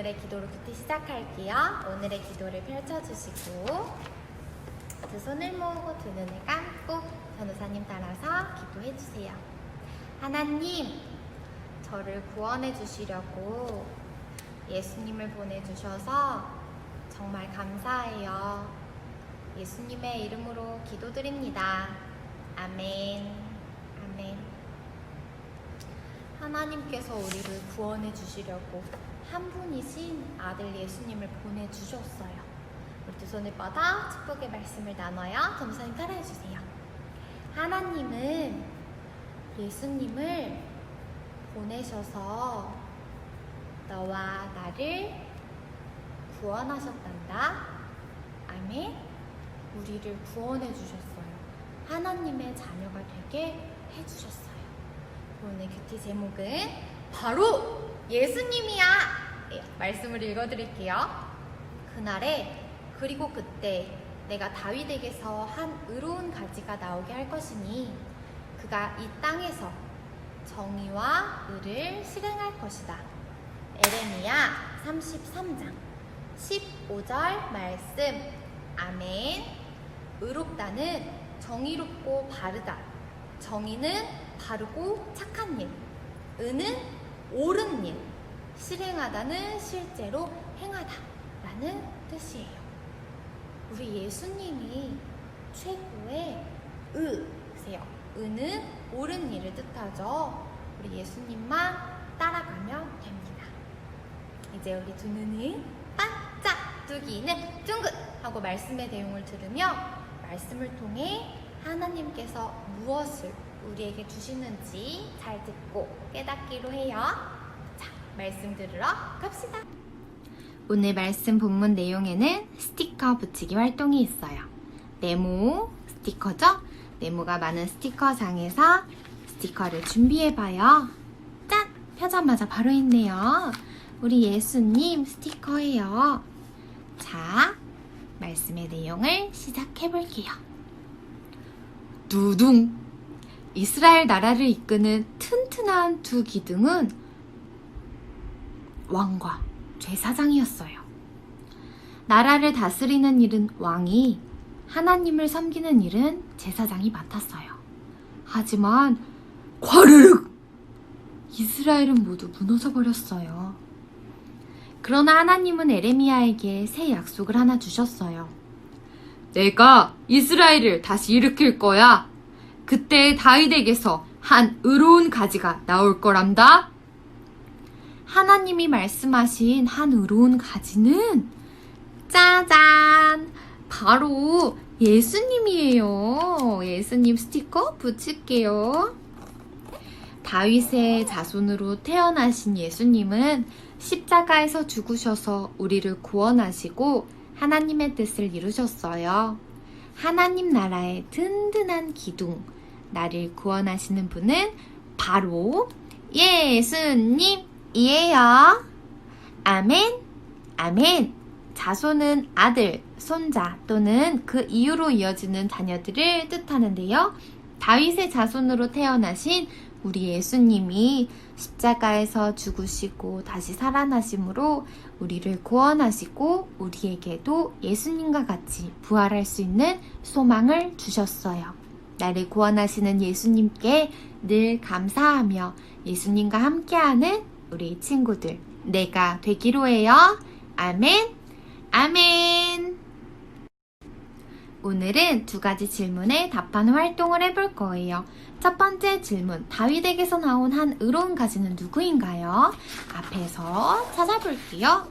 9월 19일 토요일 오늘의 기도를 부터 시작할게요. 오늘의 기도를 펼쳐주시고 두 손을 모으고 두 눈을 감고 변호사님 따라서 기도해 주세요. 하나님, 저를 구원해 주시려고 예수님을 보내주셔서 정말 감사해요. 예수님의 이름으로 기도드립니다. 아멘. 아멘. 하나님께서 우리를 구원해 주시려고 한 분이신 아들 예수님을 보내주셨어요. 우리 두 손을 뻗어 축복의 말씀을 나눠요. 점사님 따라해 주세요. 하나님은 예수님을 보내셔서 너와 나를 구원하셨단다. 아멘. 우리를 구원해 주셨어요. 하나님의 자녀가 되게 해주셨어요. 오늘 큐티 제목은 바로 예수님이야! 예, 말씀을 읽어드릴게요. 그날에 그리고 그때 내가 다윗에게서 한 의로운 가지가 나오게 할 것이니 그가 이 땅에서 정의와 의를 실행할 것이다. 에레미야 33장 15절 말씀 아멘 의롭다는 정의롭고 바르다 정의는 바르고 착한 일 의는 옳은 일 실행하다는 실제로 행하다 라는 뜻이에요. 우리 예수님이 최고의 의세요. 의는 옳은 일을 뜻하죠. 우리 예수님만 따라가면 됩니다. 이제 우리 두 눈을 반짝 뜨기는 둥긋 하고 말씀의 내용을 들으며 말씀을 통해 하나님께서 무엇을 우리에게 주시는지 잘 듣고 깨닫기로 해요. 자, 말씀 들으러 갑시다. 오늘 말씀 본문 내용에는 스티커 붙이기 활동이 있어요. 네모 스티커죠? 네모가 많은 스티커장에서 스티커를 준비해봐요. 짠! 펴자마자 바로 있네요. 우리 예수님 스티커예요. 자, 말씀의 내용을 시작해볼게요. 두둥! 이스라엘 나라를 이끄는 튼튼한 두 기둥은 왕과 제사장이었어요. 나라를 다스리는 일은 왕이, 하나님을 섬기는 일은 제사장이 맡았어요. 하지만, 과르륵! 이스라엘은 모두 무너져 버렸어요. 그러나 하나님은 에레미야에게 새 약속을 하나 주셨어요. 내가 이스라엘을 다시 일으킬 거야. 그때 다윗에게서 한 의로운 가지가 나올 거란다. 하나님이 말씀하신 한 의로운 가지는 짜잔! 바로 예수님이에요. 예수님 스티커 붙일게요. 다윗의 자손으로 태어나신 예수님은 십자가에서 죽으셔서 우리를 구원하시고 하나님의 뜻을 이루셨어요. 하나님 나라의 든든한 기둥, 나를 구원하시는 분은 바로 예수님이에요. 아멘, 아멘. 자손은 아들, 손자 또는 그 이후로 이어지는 자녀들을 뜻하는데요. 다윗의 자손으로 태어나신 우리 예수님이 십자가에서 죽으시고 다시 살아나심으로 우리를 구원하시고 우리에게도 예수님과 같이 부활할 수 있는 소망을 주셨어요. 나를 구원하시는 예수님께 늘 감사하며 예수님과 함께하는 우리 친구들 내가 되기로 해요. 아멘. 아멘. 오늘은 두 가지 질문에 답하는 활동을 해볼 거예요. 첫 번째 질문, 다윗에게서 나온 한 의로운 가지는 누구인가요? 앞에서 찾아볼게요.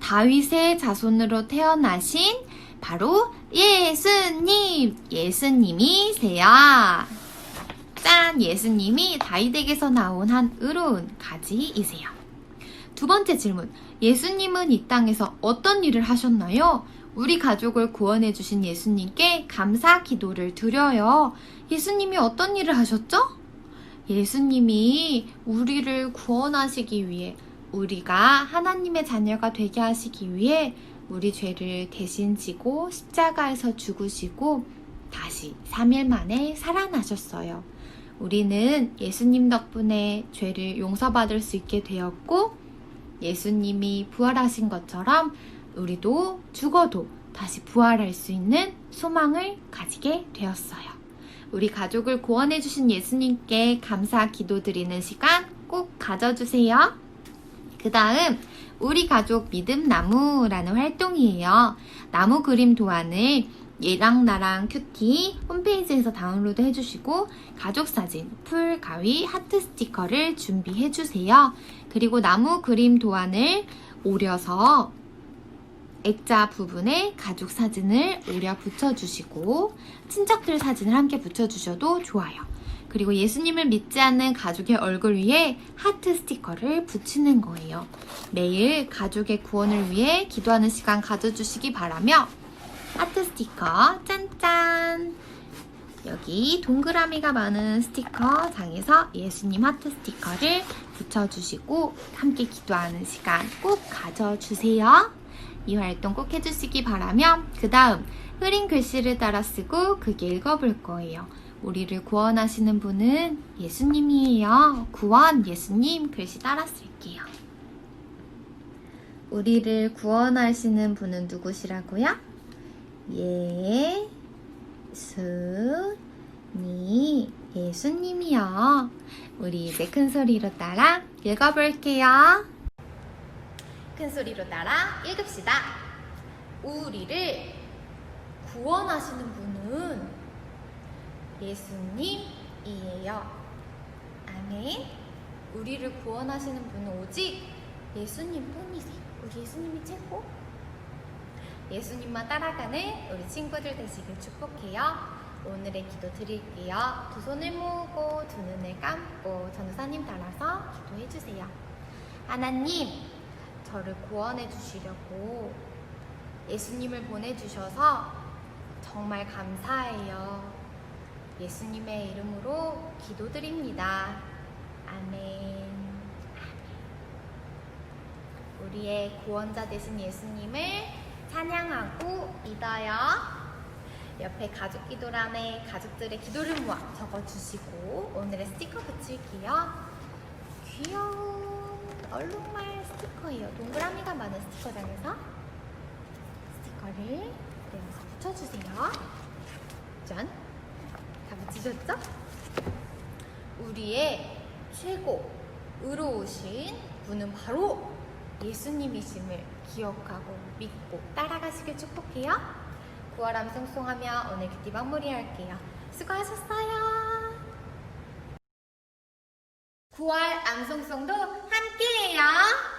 다윗의 자손으로 태어나신 바로 예수님! 예수님이세요. 짠! 예수님이 다윗에게서 나온 한 의로운 가지이세요. 두 번째 질문, 예수님은 이 땅에서 어떤 일을 하셨나요? 우리 가족을 구원해주신 예수님께 감사 기도를 드려요. 예수님이 어떤 일을 하셨죠? 예수님이 우리를 구원하시기 위해, 우리가 하나님의 자녀가 되게 하시기 위해 우리 죄를 대신 지고 십자가에서 죽으시고 다시 3일 만에 살아나셨어요. 우리는 예수님 덕분에 죄를 용서받을 수 있게 되었고, 예수님이 부활하신 것처럼 우리도 죽어도 다시 부활할 수 있는 소망을 가지게 되었어요. 우리 가족을 구원해주신 예수님께 감사 기도드리는 시간 꼭 가져주세요. 그 다음, 우리 가족 믿음 나무라는 활동이에요. 나무 그림 도안을 얘랑 나랑 큐티 홈페이지에서 다운로드 해주시고 가족 사진, 풀, 가위, 하트 스티커를 준비해주세요. 그리고 나무 그림 도안을 오려서 액자 부분에 가족 사진을 오려 붙여주시고 친척들 사진을 함께 붙여주셔도 좋아요. 그리고 예수님을 믿지 않는 가족의 얼굴 위에 하트 스티커를 붙이는 거예요. 매일 가족의 구원을 위해 기도하는 시간 가져주시기 바라며 하트 스티커 짠짠! 여기 동그라미가 많은 스티커 장에서 예수님 하트 스티커를 붙여주시고 함께 기도하는 시간 꼭 가져주세요. 이 활동 꼭 해주시기 바라며 그 다음 흐린 글씨를 따라 쓰고 그게 읽어볼 거예요. 우리를 구원하시는 분은 예수님이에요. 구원 예수님 글씨 따라 쓸게요. 우리를 구원하시는 분은 누구시라고요? 예수니 예수님이요. 우리 이제 큰 소리로 따라 읽어볼게요. 큰 소리로 따라 읽읍시다. 우리를 구원하시는 분은 예수님이에요. 아멘. 우리를 구원하시는 분은 오직 예수님 뿐이세요. 우리 예수님이 최고. 예수님만 따라가는 우리 친구들 되시길 축복해요. 오늘의 기도 드릴게요. 두 손을 모으고 두 눈을 감고 전도사님 따라서 기도해 주세요. 하나님, 저를 구원해 주시려고 예수님을 보내주셔서 정말 감사해요. 예수님의 이름으로 기도드립니다. 아멘. 우리의 구원자 되신 예수님을 찬양하고 믿어요. 옆에 가족 기도란에 가족들의 기도를 모아 적어주시고 오늘의 스티커 붙일게요. 귀여운 얼룩말 스티커예요. 동그라미가 많은 스티커장에서 스티커를 내어서 붙여주세요. 짠! 다 붙이셨죠? 우리의 최고 의로우신 분은 바로 예수님이심을 기억하고 믿고 따라가시길 축복해요. 구하람 송송하며 오늘 큐티 마무리 할게요. 수고하셨어요. 구할 암송송도 함께해요.